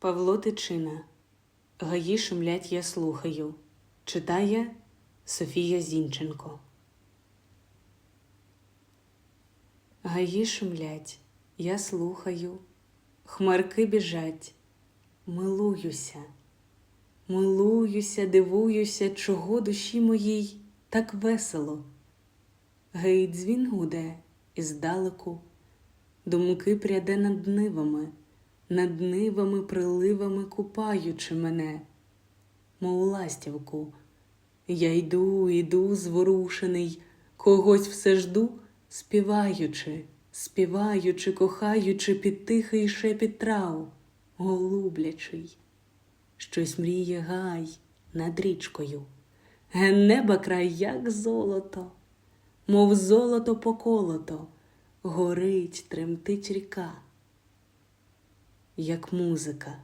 Павло Тичина. Гаї шумлять, я слухаю. Читає Софія Зінченко. Гаї шумлять, я слухаю. Хмарки біжать. Милуюся, милуюся, дивуюся, чого душі моїй так весело. Гей, дзвін гуде і здалеку, думки пряде над нивами, над нивами, приливами купаючи мене, мов ластівку. Я йду, йду, зворушений, когось все жду, співаючи, співаючи, кохаючи під тихий шепіт трав, голублячий. Щось мріє гай над річкою, ген неба край, як золото, мов золото поколото, горить, тремтить ріка, як музика